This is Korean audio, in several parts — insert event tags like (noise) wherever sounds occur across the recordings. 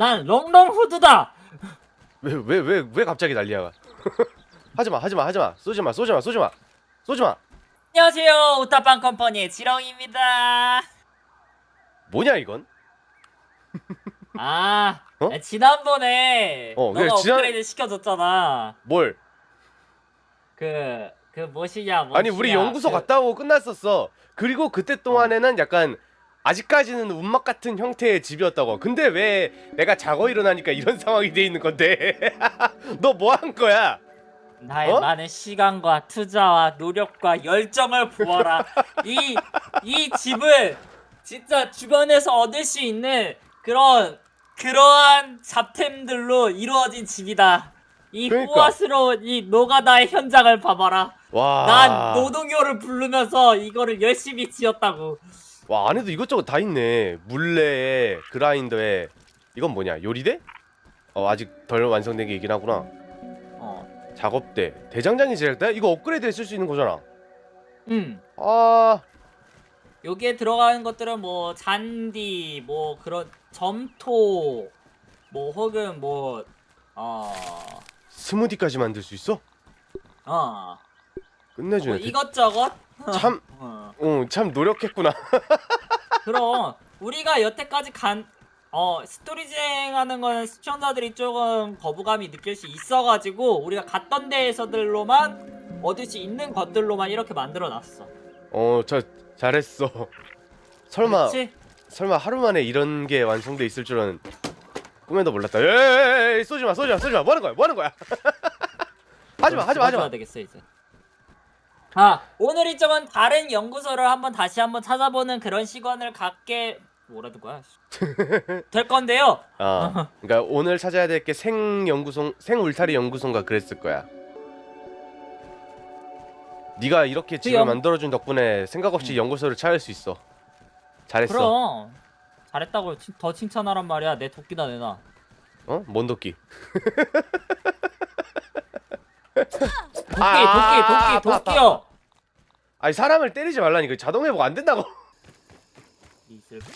난 롱롱 후드다. 왜 왜 왜 왜 갑자기 난리야? (laughs) 하지마 하지마 하지마 쏘지마 쏘지마 쏘지마 쏘지마 안녕하세요. 우타빵 컴퍼니의 지렁입니다. 뭐냐 이건? (laughs) 아, 어? 지난번에 어, 그래, 너가 지난- 업그레이드 시켜줬잖아. 뭘? 그, 그 뭐시냐, 뭐시냐. 아니 우리 연구소 그, 갔다 오고 끝났었어. 그리고 그때 동안에는 약간 아직까지는 운막 같은 형태의 집이었다고. 근데 왜 내가 자고 일어나니까 이런 (laughs) 상황이 돼 있는 건데? (laughs) 너 뭐 한 거야? 나의 어? 많은 시간과 투자와 노력과 열정을 보아라. 이, 이 집을 진짜 주변에서 얻을 수 있는 그런, 그러한 잡템들로 이루어진 집이다. 이 그러니까. 호화스러운 이 노가다의 현장을 봐봐라. 와. 난 노동요를 부르면서 이거를 열심히 지었다고. 와 안에도 이것저것 다 있네. 물레에 그라인더에 이건 뭐냐? 요리대? 어 아직 덜 완성된 게 있긴 하구나. 어. 작업대, 대장장이 제작대? 이거 업그레이드에 쓸 수 있는 거잖아. 음. 아 여기에 들어가는 것들은 뭐 잔디, 뭐 그런 점토, 뭐 혹은 뭐 어, 스무디까지 만들 수 있어? 어, 끝내주네. 뭐 이것저것. 참, 어. 어, 참 노력했구나. (laughs) 그럼 우리가 여태까지 간 어, 스토리 진행하는 거는 시청자들이 조금 거부감이 느낄 수 있어가지고 우리가 갔던 데에서들로만 얻을 수 있는 것들로만 이렇게 만들어놨어. 어, 저 잘했어. 설마 그렇지? 설마 하루 만에 이런 게 완성돼 있을 줄은 꿈에도 몰랐다. 에이, 쏘지 마, 쏘지 마, 쏘지 마. 뭐 하는 거야? 뭐 하는 거야? (laughs) 하지 마, 하지 마, 하지 마. 되겠어 이제. 아 오늘 일정은 다른 연구소를 한번 다시 한번 찾아보는 그런 시간을 갖게 뭐라는 거야? (laughs) 될 건데요. 아, 그러니까 오늘 찾아야 될 게 생 연구소, 생 울타리 연구소인가 그랬을 거야. 네가 이렇게 집을 연- 만들어준 덕분에 생각 없이 연구소를 찾을 수 있어. 잘했어. 그럼 잘했다고 칭- 더 칭찬하란 말이야. 내 도끼다 내놔. 어? 뭔 도끼? (laughs) 도끼 아, 도끼 도끼 아파, 아파. 도끼요. 아니 사람을 때리지 말라니까 자동 회복 안 된다고.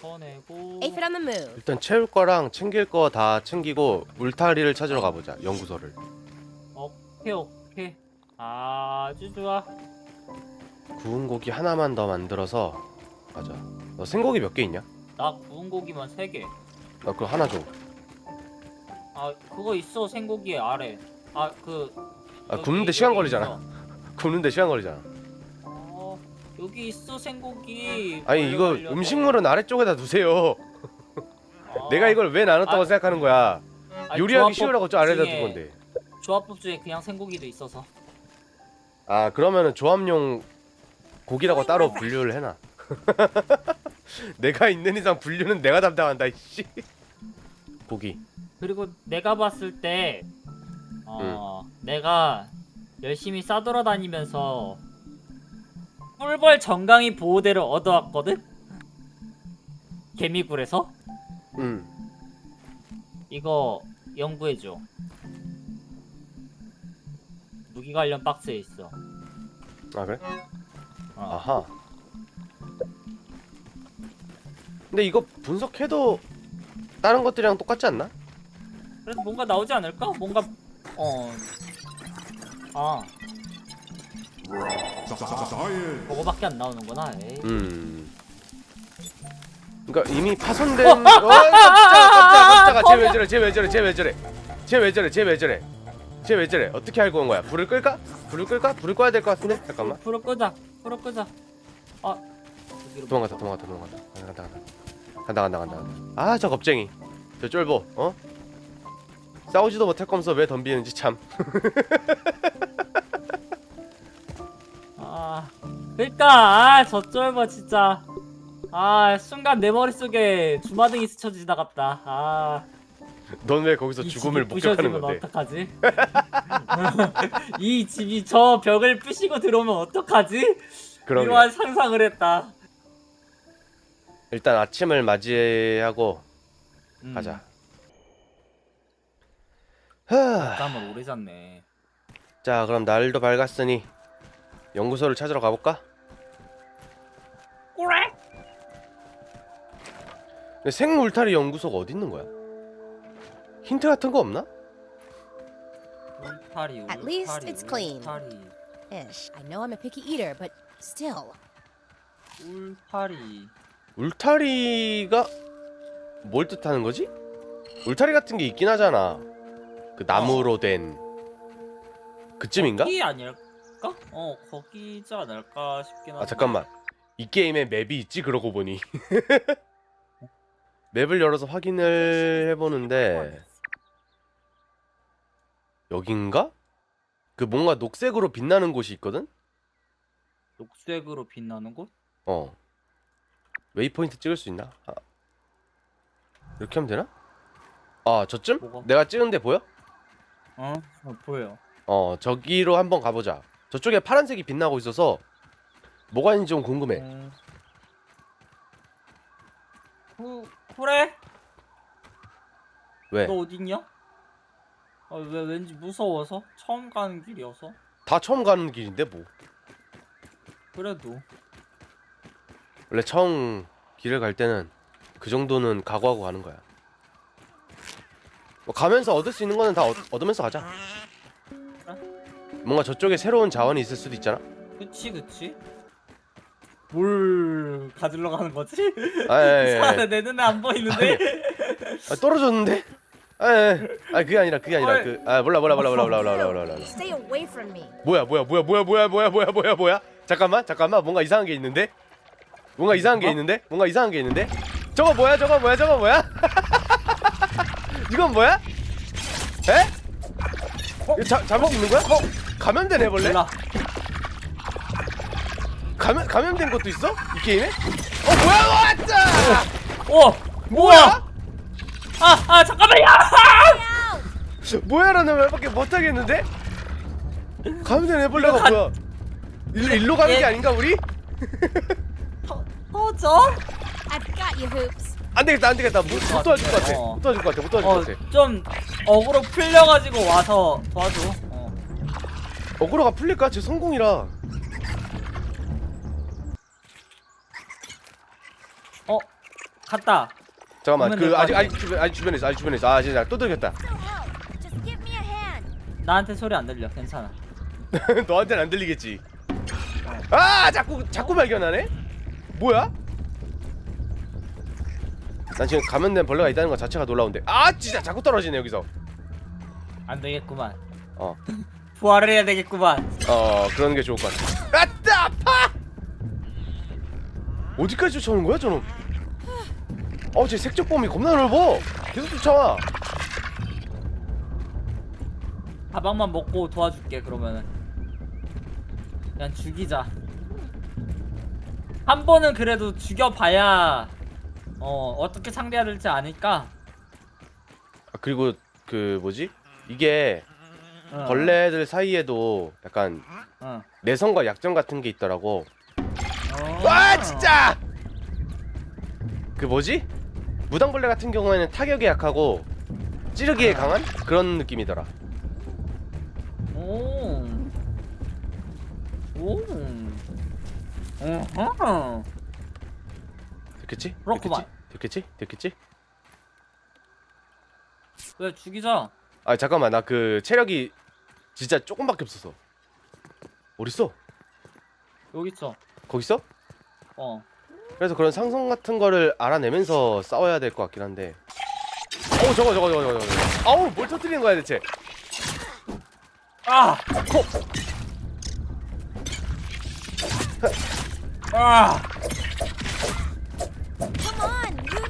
꺼내고 Aphid on the move. 일단 채울 거랑 챙길 거 다 챙기고 울타리를 찾으러 가보자. 연구소를. 오케이 오케이 아주 좋아. 구운 고기 하나만 더 만들어서 맞아. 너 생고기 몇 개 있냐? 나 구운 고기만 세 개. 나 그거 하나 줘. 아 그거 있어 생고기 아래. 아 그 아 굽는데 시간 걸리잖아. (laughs) 굽는데 시간 걸리잖아. 어 여기 있어 생고기. 아니 이거 걸려서. 음식물은 아래쪽에다 두세요. 아, 내가 이걸 왜 나눴다고 아. 생각하는 거야? 아니, 요리하기 쉬우라고 저 아래다 둔 건데. 조합법 중에 그냥 생고기도 있어서. 아 그러면은 조합용 고기라고 따로 분류를 해놔. (laughs) 내가 있는 이상 분류는 내가 담당한다. 씨. 고기. 그리고 내가 봤을 때 어, 내가 열심히 싸돌아다니면서 꿀벌 정강이 보호대를 얻어왔거든. 개미굴에서 음. 이거 연구해줘. 무기 관련 박스에 있어. 아 그래? 어. 아하. 근데 이거 분석해도 다른 것들이랑 똑같지 않나? 그래도 뭔가 나오지 않을까? 뭔가 어. 아, 그거밖에 안 나오는구나. 에이. 음. 그러니까 이미 파손된. (laughs) 어, 어, 깜짝아, 깜짝아. 쟤왜 저래? 쟤왜 저래? 쟤왜 저래? 쟤왜 저래? 쟤왜 저래? 쟤왜 저래? 어떻게 알고 온 거야? 불을 끌까? 불을 끌까? 불을 꺼야 될 것 같은데? 잠깐만. 불을 끄자. 불을 끄자. 아. 여기로 도망갔다, 도망갔다, 도망갔다. 간다, 간다, 간다, 간다, 간다, 간다. 아, 저 겁쟁이. 저 쫄보. 어? 싸우지도 못할 거면서 왜 덤비는지 참. (laughs) 아, 그니까, 아, 저 쫄보 진짜. 아, 순간 내 머릿속에 주마등이 스쳐 지나갔다. 아, 넌 왜 거기서 이 죽음을 집이 목격하는 부셔지면 건데? 어떡하지? (laughs) 이 집이 저 벽을 부시고 들어오면 어떡하지? 이러한 상상을 했다. 일단 아침을 맞이하고 음, 가자. 하. 잠을 오래 잤네. 자, 그럼 날도 밝았으니 연구소를 찾으러 가볼까? 꼬래? 근데 생울타리 연구소가 어디 있는 거야? 힌트 같은 거 없나? 울타리 울타리 At least it's clean. 울타리 Ish. I know I'm a picky eater, but still. 울타리 울타리가 뭘 뜻하는 거지? 울타리 같은 게 있긴 하잖아. 그 나무로 된 그쯤인가? 거기 아닐까? 어 거기지 않을까 싶긴 한데 아 잠깐만. 이 게임에 맵이 있지 그러고 보니. (laughs) 맵을 열어서 확인을 해보는데 여긴가? 그 뭔가 녹색으로 빛나는 곳이 있거든? 녹색으로 빛나는 곳? 어. 웨이포인트 찍을 수 있나? 아. 이렇게 하면 되나? 아 저쯤? 뭐가? 내가 찍은 데 보여? 어? 어 보여 어 저기로 한번 가보자. 저쪽에 파란색이 빛나고 있어서 뭐가 있는지 좀 궁금해. 음. 후 그래? 왜? 너 어딨냐? 아, 왜 왠지 무서워서 처음 가는 길이어서 다 처음 가는 길인데 뭐. 그래도 원래 처음 길을 갈 때는 그 정도는 각오하고 가는 거야. 뭐 가면서 얻을 수 있는 거는 다 얻, 얻으면서 가자. 뭔가 저쪽에 새로운 자원이 있을 수도 있잖아. 그치 그치 뭘 가지러 가는 거지? 아, 예, 예, 예. 내 눈에 안 보이는데 아, 떨어졌는데? 아, 예. 아 그게 아니라 그게 아니라 어이. 그아 몰라 몰라 몰라 몰라 몰라 몰라 몰라 몰라. 몰라. Stay away from me. 뭐야 뭐야 뭐야 뭐야 뭐야 뭐야 뭐야 뭐야 뭐야 잠깐만 잠깐만 뭔가 이상한 게 있는데 뭔가 이상한 게 어? 있는데 뭔가 이상한 게 있는데 저거 뭐야 저거 뭐야 저거 뭐야 (laughs) 이건 뭐야 에? 이거 자, 수 있는 거야? 어? 감염된 애벌레? 몰라 감염 감염된 것도 있어? 이 게임에? 어 뭐야 왔다 어 뭐야 아 아 잠깐만요 (laughs) 뭐야라는 말밖에 못 하겠는데 감염된 애벌레가 이거 가- 뭐야 일로 일로 가는 게 얘- 아닌가 우리? (laughs) 터져 I've got you, Hoops. 안 되겠다 안 되겠다 못, 못 도와줄 것 같아 어. 못 도와줄 것 같아 못 도와줄 것 같아 어좀 어그로 풀려가지고 와서 도와줘 어. 어그로가 풀릴까? 제 성공이라 어 갔다 잠깐만 그러면 그 아직 같아. 아직 주변 아직 주변에 있어 아직 주변에 있어 아 진짜 또 들켰다 So help. Just give me a hand. 나한테 소리 안 들려 괜찮아 (laughs) 너한테는 안 들리겠지 아 자꾸 자꾸 발견하네 뭐야? 난 지금 감염된 벌레가 있다는 것 자체가 놀라운데. 아 진짜 자꾸 떨어지네 여기서. 안 되겠구만. 어. (laughs) 부활을 해야 되겠구만. 어 그러는 게 좋을 것 같아. 아따 아파! 어디까지 쫓아오는 거야 저놈? 어제 색적범위 겁나 넓어. 계속 쫓아와. 가방만 먹고 도와줄게 그러면은. 그냥 죽이자. 한 번은 그래도 죽여봐야 어 어떻게 상대해야 될지 아니까 아, 그리고 그 뭐지 이게 어, 벌레들 사이에도 약간 어. 내성과 약점 같은 게 있더라고. 어. 와 진짜! 그 뭐지? 무당벌레 같은 경우에는 타격에 약하고 찌르기에 강한 그런 느낌이더라. 오. 오. 어허. 됐겠지? 그렇구만. 됐겠지? 됐겠지? 됐겠지? 왜 죽이자. 아 잠깐만 나 그 체력이 진짜 조금밖에 없었어. 어딨어? 여기 있어. 거기 있어? 어. 그래서 그런 상성 같은 거를 알아내면서 싸워야 될 것 같긴 한데. 어 저거 저거 저거 저거 저거. 아우 뭘 터뜨리는 거야 대체? 아. 코. 아.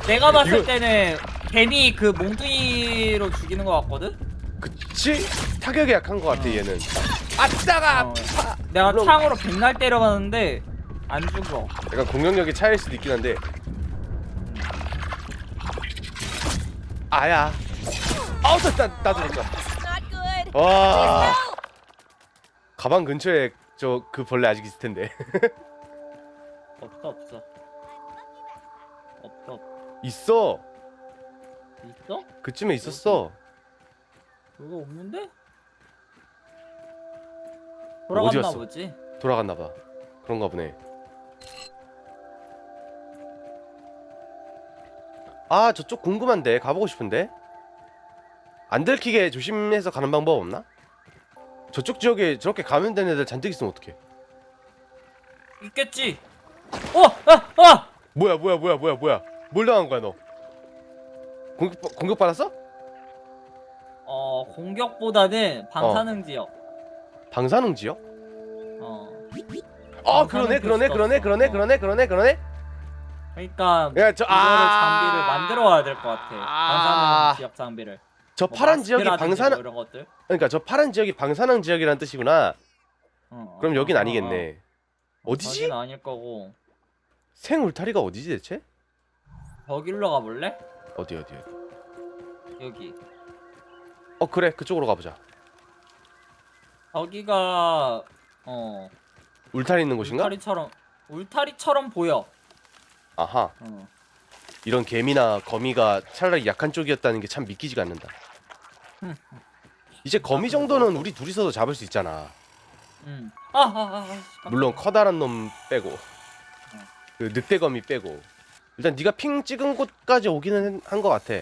내가 봤을 이거- 때는 개미 그 몽둥이로 죽이는 것 같거든. 그치? 타격에 약한 것 같아 얘는. 아따가 어. 아파. 내가 물론- 창으로 백날 때려봤는데 안 죽어. 약간 공격력이 차일 수도 있긴 한데. 아야. 아우 나 나도 됐어. This is not good. 와. Help. 가방 근처에 저 그 벌레 아직 있을 텐데. (laughs) 없어 없어. 있어. 있어? 그쯤에 있었어. 그거 없는데? 어디 돌아갔나 갔어? 보지. 돌아갔나 봐. 그런가 보네. 아 저쪽 궁금한데 가보고 싶은데. 안 들키게 조심해서 가는 방법 없나? 저쪽 지역에 저렇게 가면 되는 애들 잔뜩 있으면 어떡해 있겠지. 어, 아, 아. 뭐야 뭐야 뭐야 뭐야 뭐야 뭘 당한 거야 너 공격 공격 받았어? 어, 공격보다는 방사능 지역. 방사능 지역? 어. 아 그러네 그러네 그러네. 그러네 어. 그러네 그러네 그러네 그러니까 야 저 이거를 아... 장비를 만들어 와야 될 것 같아. 아. 방사능 지역 장비를. 저 뭐 파란 지역이 방사능 뭐 이런 것들. 그러니까 저 파란 지역이 방사능 지역이란 뜻이구나 어, 그럼 어, 여긴 어, 아니겠네 어. 여긴 아닐 거고. 생 울타리가 어디지 대체? 거길로 가볼래? 어디 어디 어디 여기. 어 그래 그쪽으로 가보자 거기가 어 울타리 있는 곳인가? 울타리처럼 울타리처럼 보여. 아하 어. 이런 개미나 거미가 차라리 약한 쪽이었다는 게 참 믿기지가 않는다 이제 거미 정도는 우리 둘이서도 잡을 수 있잖아 음. 아, 아, 아, 아. 물론 커다란 놈 빼고 그 늑대거미 빼고 일단 네가 핑 찍은 곳까지 오기는 한 것 같아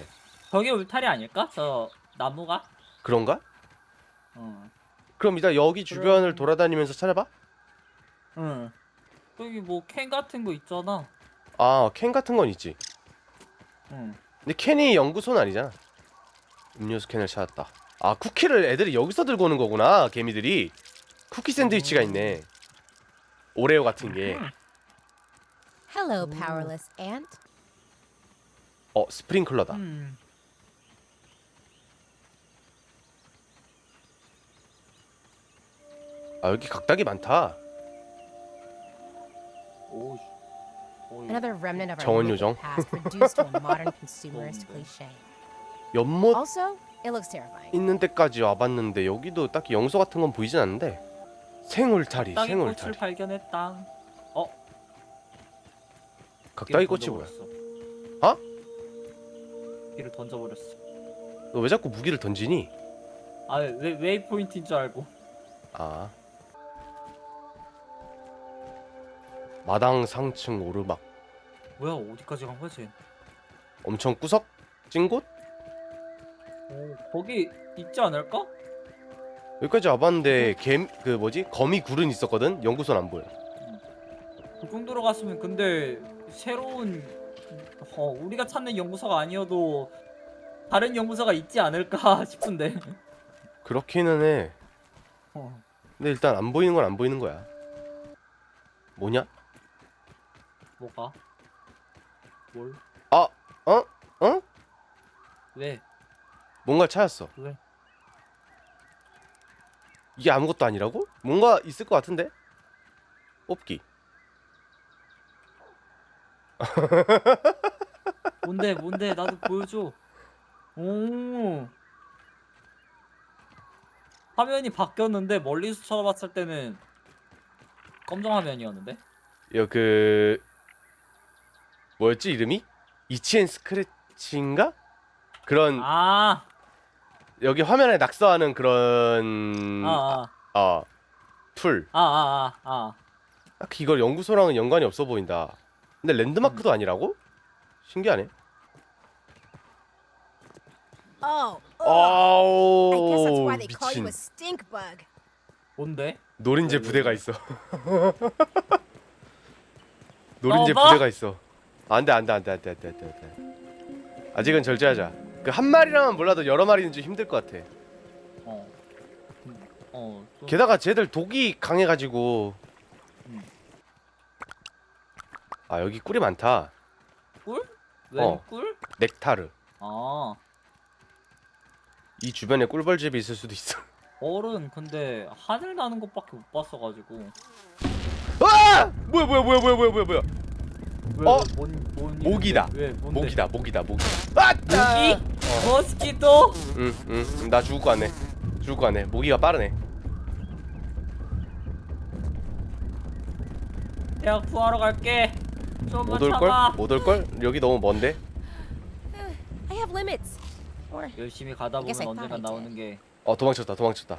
저게 울타리 아닐까? 저 나무가? 그런가? 어. 그럼 일단 여기 주변을 돌아다니면서 찾아봐 응. 여기 뭐 캔 같은 거 있잖아. 아 캔 같은 건 있지 응. 근데 캔이 연구소는 아니잖아 음료수 캔을 찾았다 아 쿠키를 애들이 여기서 들고 오는 거구나 개미들이 쿠키 샌드위치가 있네 오레오 같은 게 Hello, powerless ant. 어 스프링클러다 음. 아 여기 각닭이 많다 오. 씨. 오, Another remnant of our 정원 wicked 요정. past reduced to a modern consumerist 좋은데. cliche. 연못 Also, it looks terrifying. 있는 데까지 와봤는데 여기도 딱히 영소 같은 건 보이진 않는데 생울타리 꽃을 생울타리 발견했다. 각닭이 꽃이 뭐야 어? 길을 던져버렸어. 너 왜 자꾸 무기를 던지니? 아, 왜 웨이 포인트인 줄 알고. 아 마당 상층 오르막 뭐야, 어디까지 간 거지? 엄청 구석 찐 곳? 오, 거기 있지 않을까? 여기까지 와봤는데 개그 뭐지 거미 굴은 있었거든 연구소는 안 보여 그 정도로 갔으면 근데 새로운 어, 우리가 찾는 연구소가 아니어도 다른 연구소가 있지 않을까 (laughs) 싶은데. 그렇기는 해 어. 근데 일단 안 보이는 건 안 보이는 거야 뭐냐? 뭐가? 뭘? 어? 어? 왜? 뭔가 찾았어 왜? 이게 아무것도 아니라고? 뭔가 있을 것 같은데? 뽑기 (laughs) 뭔데 뭔데 나도 보여줘. 오. 화면이 바뀌었는데 멀리서 쳐다봤을 때는 검정 화면이었는데. 이거 그 뭐였지 이름이? 이치엔 스크래치인가? 그런 아, 여기 화면에 낙서하는 그런 아, 어, 툴 아, 아, 아, 아, 아. 딱히 이걸 연구소랑은 연관이 없어 보인다 근데 랜드마크도 음. 아니라고? 신기하네 Oh, ugh. I guess that's 아우 why they call you 미친 a stink bug. 뭔데? 노린재 왜, 왜, 부대가 왜? 있어 (laughs) 노린재 넣어봐? 부대가 있어 안돼 안돼 안돼 안돼 안돼 안돼 아직은 절제하자 그 한 마리라면 몰라도 여러 마리는 좀 힘들 것 같아 어. 음, 어. 좀- 게다가 쟤들 독이 강해가지고 음. 아 여기 꿀이 많다 꿀? 왜 어. 꿀? 넥타르 아. 이 주변에 꿀벌집이 있을 수도 있어 얼은 근데 하늘 나는 것밖에 못 봤어가지고. 아! 뭐야 뭐야 뭐야 뭐야 뭐야 뭐야 뭐야 왜, 어? 뭔, 뭔 모기다. 왜, 왜 뭔데? 모기다 모기다 모기 아따 모기? 머스키토? 응응 나 죽을 거 같네 죽을 거 같네 모기가 빠르네 내가 구하러 갈게. 좀만 못 올걸? 참아. 못 올걸? 여기 너무 먼데 I have limits. Or 열심히 가다 I guess I 보면 I 나오는 게. 어 도망쳤다 도망쳤다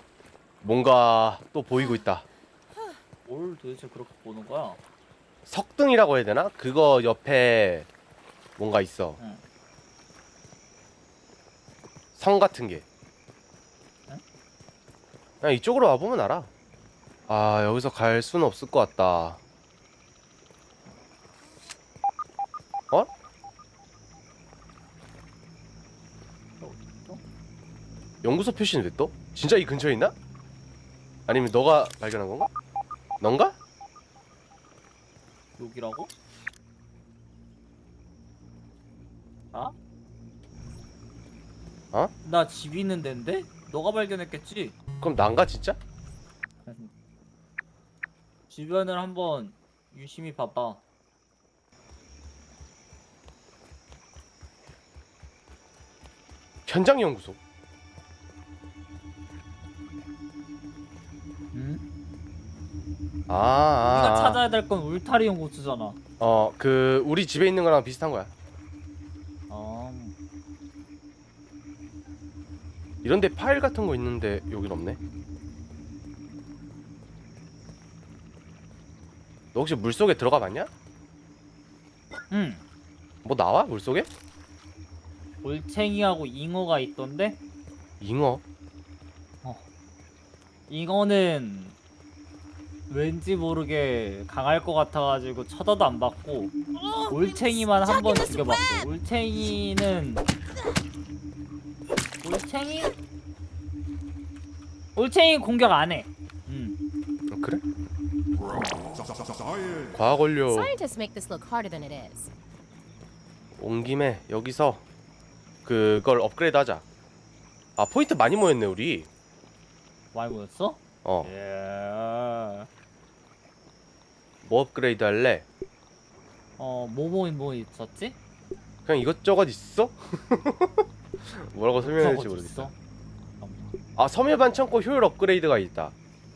뭔가 또 보이고 있다 뭘 도대체 그렇게 보는 거야? 석등이라고 해야 되나? 그거 옆에 뭔가 있어 응. 성 같은 게 그냥 이쪽으로 와보면 알아. 아 여기서 갈 수는 없을 것 같다. 연구소 표시는 왜 떠? 진짜 이 근처에 있나? 아니면 너가 발견한 건가? 넌가? 여기라고? 아? 어? 나 집 있는 데인데? 너가 발견했겠지? 그럼 난가 진짜? 주변을 한번 유심히 봐봐. 현장 연구소. 아, 아, 우리가 아. 찾아야 될 건 울타리 연구소잖아. 어, 그 우리 집에 있는 거랑 비슷한 거야. 아, 이런데 파일 같은 거 있는데 여긴 없네. 너 혹시 물 속에 들어가 봤냐? 응. 뭐 나와 물 속에? 올챙이하고 잉어가 있던데? 잉어. 잉어는 왠지 모르게 강할 것 같아가지고 쳐다도 안 받고 올챙이만 한 번 죽여봤고 올챙이는 올챙이? 올챙이 공격 안 해. 음. 어, 그래? 과학 원료 Scientists make this look harder than it is. 온 김에 여기서 그걸 업그레이드 하자. 아 포인트 많이 모였네 우리. 많이 보였어? 어. 예. 뭐 업그레이드 할래? 어, 뭐뭐 뭐 있었지? 그냥 이것저것 있어? (laughs) 뭐라고 설명해야 될지 저거 모르겠어. 있어? 아 섬유반 창고 효율 업그레이드가 있다.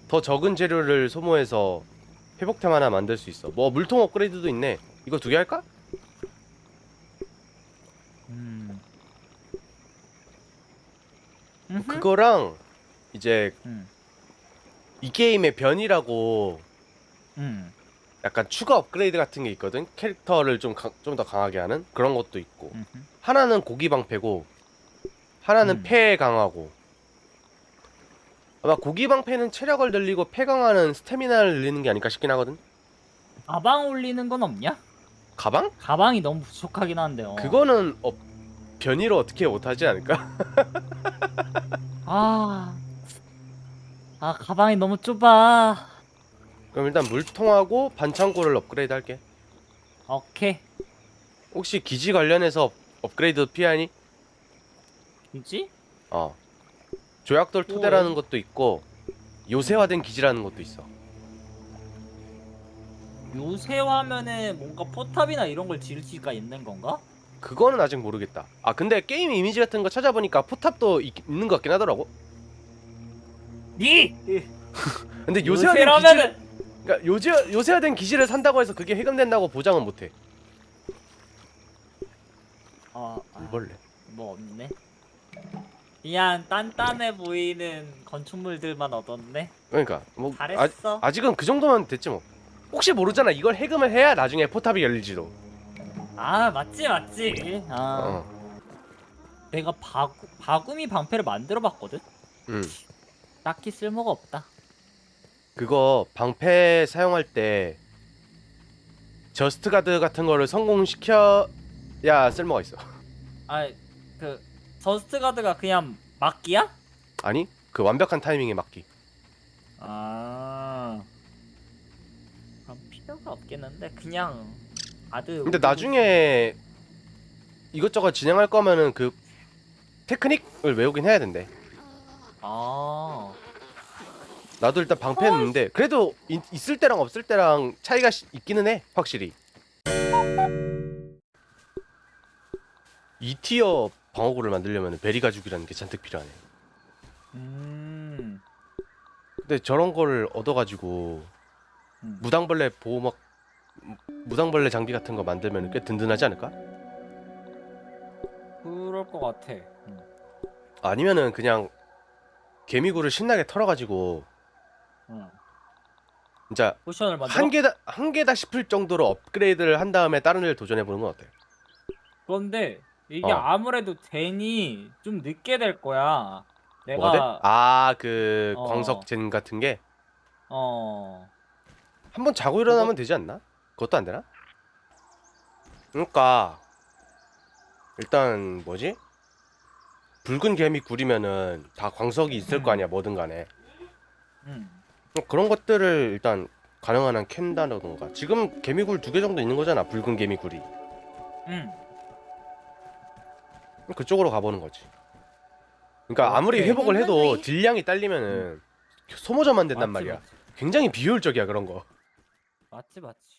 더 적은 재료를 소모해서 회복템 하나 만들 수 있어. 뭐 물통 업그레이드도 있네. 이거 두 개 할까? 음. 뭐 그거랑 이제 음. 이 게임의 변이라고 음. 약간 추가 업그레이드 같은 게 있거든. 캐릭터를 좀 좀 더 강하게 하는 그런 것도 있고. 음. 하나는 고기 방패고 하나는 음. 폐 강화고. 아마 고기 방패는 체력을 늘리고 폐 강화는 스태미나를 늘리는 게 아닐까 싶긴 하거든. 가방 올리는 건 없냐? 가방? 가방이 너무 부족하긴 한데요. 그거는 어, 변이로 어떻게 못 하지 않을까? 아. 아, 가방이 너무 좁아. 그럼 일단 물통하고 반창고를 업그레이드 할게. 오케이. 혹시 기지 관련해서 업- 업그레이드 필요하니? 뭐지? 어. 조약돌 토대라는 것도 있고 요새화된 기지라는 것도 있어. 요새 화면에 뭔가 포탑이나 이런 걸 지을 수가 있는 건가? 그거는 아직 모르겠다. 아 근데 게임 이미지 같은 거 찾아보니까 포탑도 있, 는것 같긴 하더라고. 니! (laughs) 근데 요새화된 기지, 요새라면은 그러니까 요새 요새화된 기지를 산다고 해서 그게 해금된다고 보장은 못해. 아, 아, 물벌레. 뭐 없네. 그냥 단단해 보이는 건축물들만 얻었네. 그러니까 뭐 아, 잘했어. 아직은 그 정도면 됐지 뭐. 혹시 모르잖아. 이걸 해금을 해야 나중에 포탑이 열릴지도. 아, 맞지 맞지. 아, 어. 내가 바구, 바구미 방패를 만들어 봤거든. 음. 딱히 쓸모가 없다. 그거 방패 사용할 때 저스트 가드 같은 거를 성공시켜야 쓸모가 있어. 아, 그 저스트 가드가 그냥 막기야? 아니 그 완벽한 타이밍에 맞기. 아, 그럼 필요가 없겠는데 그냥 아드. 근데 나중에 이것저것 진행할 거면은 그 테크닉을 외우긴 해야 된대. 아, 나도 일단 방패는 있는데 그래도 이- 있을 때랑 없을 때랑 차이가 시- 있기는 해 확실히. 2티어 방어구를 만들려면 베리 가죽이라는 게 잔뜩 필요하네. 음, 근데 저런 거를 얻어가지고 음. 무당벌레 보호막 무당벌레 장비 같은 거 만들면 꽤 든든하지 않을까? 그럴 것 같아. 음. 아니면은 그냥 개미굴을 신나게 털어가지고 음. 진짜 포션을 만들어. 한 개다 한 개다 싶을 정도로 업그레이드를 한 다음에 다른 애를 도전해 보는 건 어때? 그런데 이게 어. 아무래도 되니 좀 늦게 될 거야. 뭐가 돼? 내가 아그 어. 광석젠 같은 게 어 한번 자고 일어나면 되지 않나? 그것도 안 되나? 그러니까 일단 뭐지? 붉은 개미 굴이면은 다 광석이 있을 거 음. 아니야 뭐든 간에 음. 그런 것들을 일단 가능한 한 캔다던가 지금 개미굴 두 개 정도 있는 거잖아 붉은 개미굴이 음. 그쪽으로 가보는 거지 그러니까 오케이. 아무리 회복을 해도. 딜량이 딸리면은 소모자만 된단 맞지, 말이야 맞지. 굉장히 비효율적이야 그런 거 맞지 맞지.